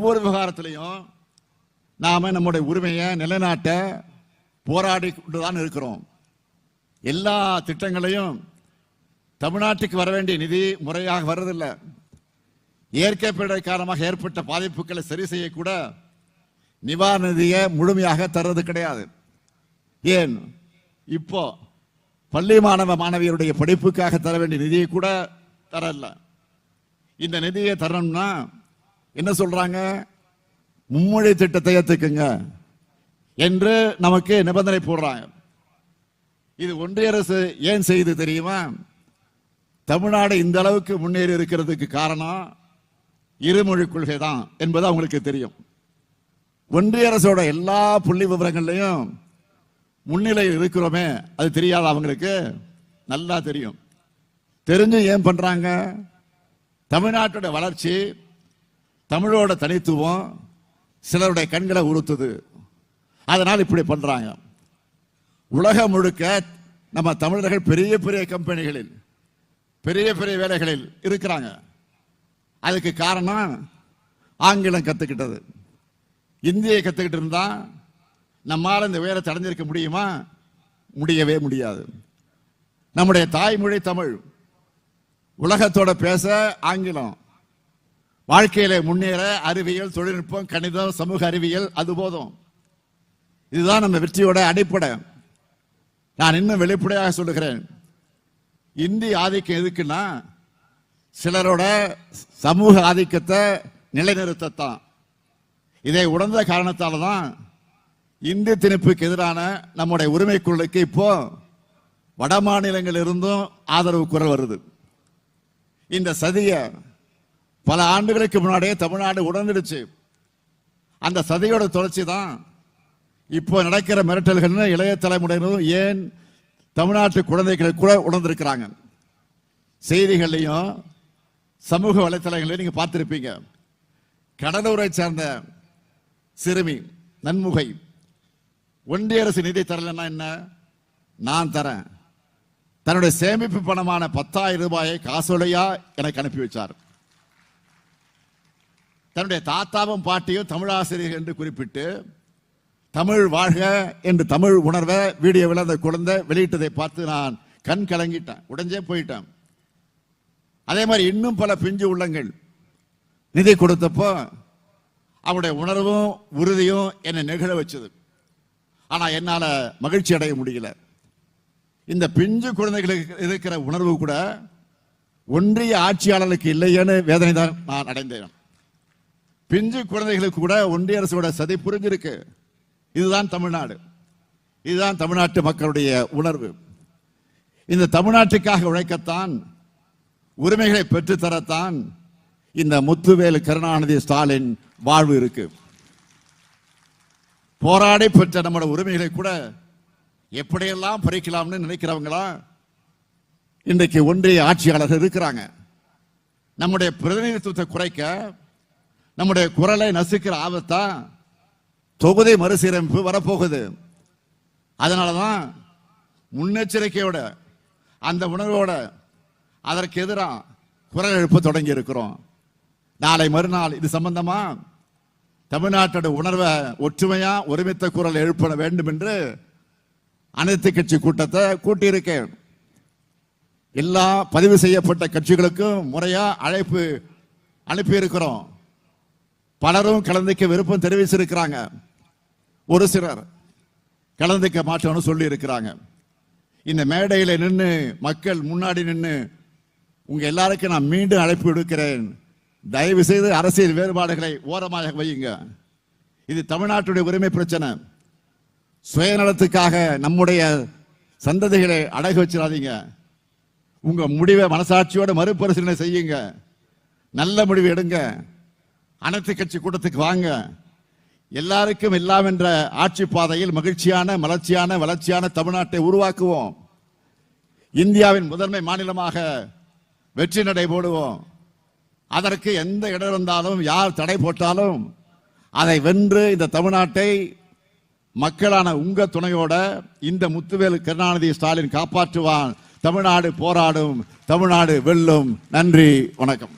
ஒவ்வொரு விவகாரத்திலையும் நாம நம்முடைய உரிமையை நிலைநாட்ட போராடி கொண்டுதான் இருக்கிறோம். எல்லா திட்டங்களையும் தமிழ்நாட்டுக்கு வர வேண்டிய நிதி முறையாக வர்றதில்லை. இயற்கை பேரிடர் காரணமாக ஏற்பட்ட பாதிப்புகளை சரி செய்யக்கூட நிவாரண நிதியை முழுமையாக தர்றது கிடையாது. ஏன்? இப்போ பள்ளி மாணவ மாணவியருடைய படிப்புக்காக தர வேண்டிய நிதியை கூட தரல. இந்த நிதியை தரணும்னா என்ன சொல்றாங்க? மும்மொழி திட்டத்தை ஏத்துக்குங்க. என்று நமக்கு நிபந்தனை போடுறாங்க. இது ஒன்றிய அரசு ஏன் செய்து தெரியுமா? தமிழ்நாடு இந்த அளவுக்கு முன்னேறி இருக்கிறதுக்கு காரணம் இருமொழி கொள்கை தான் என்பது அவங்களுக்கு தெரியும். ஒன்றிய அரசோட எல்லா புள்ளி விவரங்கள்லையும் முன்னிலையில் இருக்கிறோமே அது தெரியாத அவங்களுக்கு? நல்லா தெரியும். தெரிஞ்சு ஏன் பண்றாங்க? தமிழ்நாட்டோட வளர்ச்சி தமிழோட தனித்துவம் சிலருடைய கண்களை உறுத்துது. அதனால் இப்படி பண்றாங்க. உலகம் முழுக்க நம்ம தமிழர்கள் பெரிய பெரிய கம்பெனிகளில் பெரிய பெரிய வேலைகளில் இருக்கிறாங்க. அதுக்கு காரணம் ஆங்கிலம் கத்துக்கிட்டது. இந்தியை கத்துக்கிட்டு இருந்தா நம்மால் இந்த உயரத்தை அடைஞ்சிருக்க முடியுமா? முடியவே முடியாது. நம்முடைய தாய்மொழி தமிழ். உலகத்தோட பேச ஆங்கிலம். வாழ்க்கையில முன்னேற அறிவியல் தொழில்நுட்பம் கணிதம் சமூக அறிவியல் அது போதும். இதுதான் நம்ம வெற்றியோட அடிப்படை. நான் இன்னும் வெளிப்படையாக சொல்லுகிறேன். இந்தி ஆதிக்கம் எதுக்குன்னா சிலரோட சமூக ஆதிக்கத்தை நிலைநிறுத்தத்தான். இதை உணர்ந்த காரணத்தால தான் இந்தி திணிப்புக்கு எதிரான நம்முடைய உரிமை இப்போ வட மாநிலங்கள் இருந்தும் ஆதரவு குரல் வருது. இந்த சதியை பல ஆண்டுகளுக்கு முன்னாடியே தமிழ்நாடு உணர்ந்துடுச்சு அந்த சதியோட தொடர்ச்சி தான் இப்போ நடக்கிற மிரட்டல்கள்னு இளைய தலைமுறையினரும் ஏன் தமிழ்நாட்டு குழந்தைகளை கூட உணர்ந்திருக்கிறாங்க. செய்திகள்லையும் சமூக வலைத்தளங்களையும் நீங்க பார்த்துருப்பீங்க. கடலூரை சேர்ந்த சிறுமி நன்முகை ஒன்றிய அரசு நிதி தரலன்னா என்ன? நான் தரேன். தன்னுடைய சேமிப்பு பணமான பத்தாயிரம் ரூபாயை காசோலையா எனக்கு அனுப்பி வச்சார். தன்னுடைய தாத்தாவும் பாட்டியும் தமிழாசிரியர் என்று குறிப்பிட்டு தமிழ் வாழ்க என்று தமிழ் உணர்வை வீடியோவில் அந்த குழந்தை வெளியிட்டதை பார்த்து நான் கண் கலங்கிட்டேன். உடஞ்சே போயிட்டேன். அதே மாதிரி இன்னும் பல பிஞ்சு உள்ளங்கள். நிதி கொடுத்தப்போ அவருடைய உணர்வும் உறுதியும் என்னை நிகழ வச்சது. ஆனால் என்னால் மகிழ்ச்சி அடைய முடியல. இந்த பிஞ்சு குழந்தைகளுக்கு இருக்கிற உணர்வு கூட ஒன்றிய ஆட்சியாளர்களுக்கு இல்லையேன்னு வேதனை தான் நான் அடைந்தேன். பிஞ்சு குழந்தைகளுக்கு கூட ஒன்றிய அரசோட சதி புரிஞ்சிருக்கு. இதுதான் தமிழ்நாடு. இதுதான் தமிழ்நாட்டு மக்களுடைய உணர்வு. இந்த தமிழ்நாட்டுக்காக உழைக்கத்தான் உரிமைகளை பெற்றுத்தரத்தான் இந்த முத்துவேலு கருணாநிதி ஸ்டாலின் வாழ்வு இருக்கு. போராடி பெற்ற நம்மளோட உரிமைகளை கூட எப்படியெல்லாம் பறிக்கலாம்னு நினைக்கிறவங்களா? இன்றைக்கு ஒன்றிய ஆட்சியாளர்கள் இருக்கிறாங்க. நம்முடைய பிரதிநிதித்துவத்தை குறைக்க நம்முடைய குரலை நசுக்கிற ஆபத்தா? தொகுதி மறுசீரமைப்பு வரப்போகுது. அதனாலதான் முன்னெச்சரிக்கையோட அந்த உணர்வோட அதற்கு எதிராக குரல் எழுப்ப தொடங்கி இருக்கிறோம் நாளை மறுநாள் இது சம்பந்தமா? தமிழ்நாட்டோட உணர்வை ஒற்றுமையா ஒருமித்த குரல் எழுப்ப வேண்டும் என்று அனைத்து கட்சி கூட்டத்தை கூட்டியிருக்கேன். எல்லா பதிவு செய்யப்பட்ட கட்சிகளுக்கும் முறையா அழைப்பு அனுப்பியிருக்கிறோம். பலரும் கலந்துக்க விருப்பம் தெரிவிச்சிருக்கிறாங்க. ஒரு சிலர் கலந்துக்க மாட்டோம்னு சொல்லி இருக்கிறாங்க இந்த மேடையில் நின்று மக்கள் முன்னாடி நின்று உங்க எல்லாருக்கும் நான் மீண்டும் அழைப்பு விடுக்கிறேன். தயவு செய்து அரசியல் வேறுபாடுகளை ஓரமாக வையுங்க. இது தமிழ்நாட்டுடைய உரிமை பிரச்சனை. சுயநலத்துக்காக நம்முடைய சந்ததிகளை அடகு வச்சிடாதீங்க. உங்க முடிவை மனசாட்சியோட மறுபரிசீலனை செய்யுங்க. நல்ல முடிவு எடுங்க. அனைத்து கட்சி கூட்டத்துக்கு வாங்க. எல்லாருக்கும் எல்லாம் என்ற ஆட்சி பாதையில் மகிழ்ச்சியான மலர்ச்சியான வளர்ச்சியான தமிழ்நாட்டை உருவாக்குவோம். இந்தியாவின் முதன்மை மாநிலமாக வெற்றி நடை போடுவோம். அதற்கு எந்த இடம் இருந்தாலும் யார் தடை போட்டாலும் அதை வென்று இந்த தமிழ்நாட்டை மக்களான உங்க துணையோட இந்த முத்துவேலு கருணாநிதி ஸ்டாலின் காப்பாற்றுவான். தமிழ்நாடு போராடும் தமிழ்நாடு வெல்லும். நன்றி வணக்கம்.